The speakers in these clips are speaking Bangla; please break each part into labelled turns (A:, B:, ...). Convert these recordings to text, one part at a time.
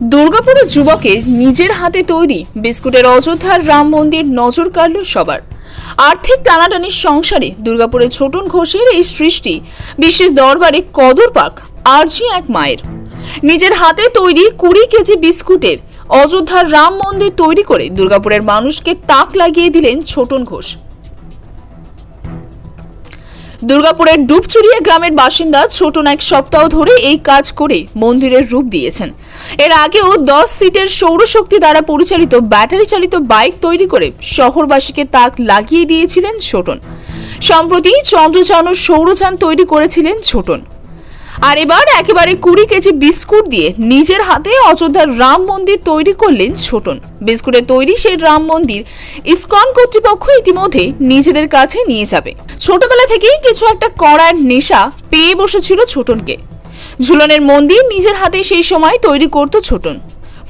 A: দুর্গাপুরের যুবকের নিজের হাতে তৈরি বিস্কুটের অযোধ্যার রাম মন্দির নজর কাড়ল সবার। আর্থিক টানাটানির সংসারে দুর্গাপুরের ছোটন ঘোষের এই সৃষ্টি বিশ্বের দরবারে কদর পাক, আরজি এক মায়ের। নিজের হাতে তৈরি কুড়ি কেজি বিস্কুটের অযোধ্যার রাম মন্দির তৈরি করে দুর্গাপুরের মানুষকে তাক লাগিয়ে দিলেন ছোটন ঘোষ। দুর্গাপুরের ডুবচুরিয়া গ্রামের বাসিন্দা ছোটন এক সপ্তাহ ধরে এই কাজ করে মন্দিরের রূপ দিয়েছেন। এর আগেও দশ সিটের সৌরশক্তি দ্বারা পরিচালিত ব্যাটারি চালিত বাইক তৈরি করে শহরবাসীকে তাক লাগিয়ে দিয়েছিলেন ছোটন। সম্প্রতি চন্দ্রযান ও সৌরযান তৈরি করেছিলেন ছোটন। আর এবার একেবারে কুড়ি কেজি বিস্কুট দিয়ে নিজের হাতে অযোধ্যার রাম মন্দির তৈরি করলেন ছোটন। বিস্কুটের তৈরি সেই রাম মন্দির ইসকন কর্তৃপক্ষ ইতিমধ্যে নিজেদের কাছে নিয়ে যাবে। ছোটবেলা থেকেই কিছু একটা করার নেশা পেয়ে বসেছিল ছোটনকে। ঝুলনের মন্দির নিজের হাতে সেই সময় তৈরি করত ছোটন।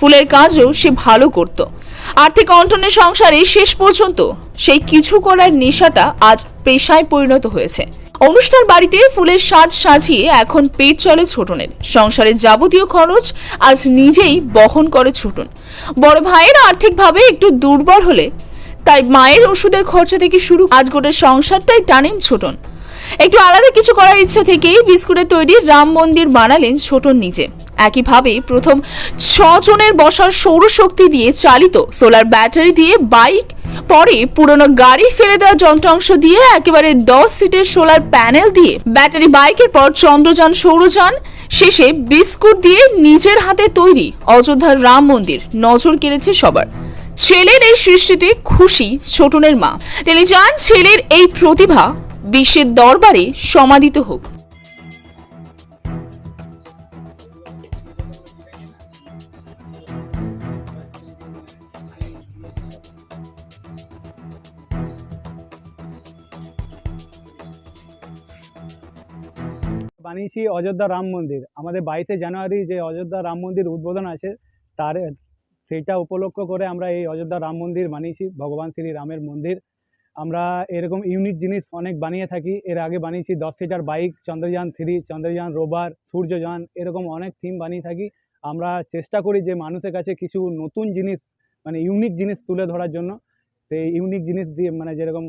A: ফুলের কাজও সে ভালো করত। আর্থিক অন্টনের সংসারে শেষ পর্যন্ত সেই কিছু করার নেশাটা আজ পেশায় পরিণত হয়েছে। অনুষ্ঠান বাড়িতে ফুলের সাজ সাজিয়ে এখন পেট চলে ছোটনের। সংসারের যাবতীয় খরচ আজ নিজেই বহন করে ছোটন। বড় ভাইয়ের আর্থিকভাবে একটু দুর্বল হলে, তাই মায়ের ওষুধের খরচা থেকে শুরু আজ গোটা সংসারটাই টানেন ছোটন। একটু আলাদা কিছু করার ইচ্ছা থেকেই বিস্কুটের তৈরি রাম মন্দির বানালেন ছোটন নিজে। একইভাবে প্রথম ছজনের বসার সৌরশক্তি দিয়ে চালিত সোলার ব্যাটারি দিয়ে বাইক, পরে পুরনো গাড়ি ফেলে দেওয়া যন্ত্রাংশ দিয়ে একেবারে দশ সিটের সোলার প্যানেল দিয়ে ব্যাটারি বাইকের পর চন্দ্রযান, সৌরযান, শেষে বিস্কুট দিয়ে নিজের হাতে তৈরি অযোধ্যার রাম মন্দির। নজর কেড়েছে সবার। ছেলের এই সৃষ্টিতে খুশি ছোটনের মা। তিনি চান ছেলের এই প্রতিভা বিশ্বের দরবারে সমাদিত হোক।
B: বানিয়েছি অযোধ্যা রাম মন্দির। আমাদের বাইশে জানুয়ারি যে অযোধ্যা রাম মন্দির উদ্বোধন আছে, তার সেইটা উপলক্ষ করে আমরা এই অযোধ্যা রাম মন্দির বানিয়েছি, ভগবান শ্রী রামের মন্দির। আমরা এরকম ইউনিক জিনিস অনেক বানিয়ে থাকি। এর আগে বানিয়েছি দশ seater bike, Chandrayaan three, Chandrayaan রোবার Suryayaan, এরকম অনেক থিম বানিয়ে থাকি। আমরা চেষ্টা করি যে মানুষের কাছে কিছু নতুন জিনিস মানে ইউনিক জিনিস তুলে ধরার জন্য। সেই ইউনিক জিনিস দিয়ে মানে যেরকম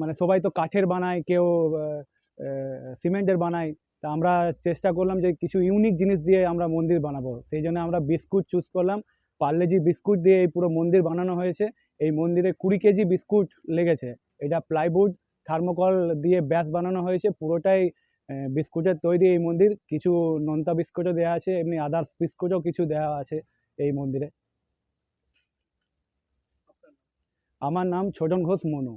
B: মানে সবাই তো কাঠের বানায়, কেউ সিমেন্টের বানাই। তা আমরা চেষ্টা করলাম যে কিছু ইউনিক জিনিস দিয়ে আমরা মন্দির বানাবো। সেই জন্য আমরা বিস্কুট চুজ করলাম। পার্লেজি বিস্কুট দিয়ে এই পুরো মন্দির বানানো হয়েছে। এই মন্দিরে কুড়ি কেজি বিস্কুট লেগেছে। এটা প্লাইউড থার্মোকল দিয়ে ব্যাস বানানো হয়েছে। পুরোটাই বিস্কুটের তৈরি এই মন্দির। কিছু নোনতা বিস্কুটও দেওয়া আছে, এমনি আদার্স বিস্কুটও কিছু দেওয়া আছে এই মন্দিরে। আমার নাম ছোটন ঘোষ মনু।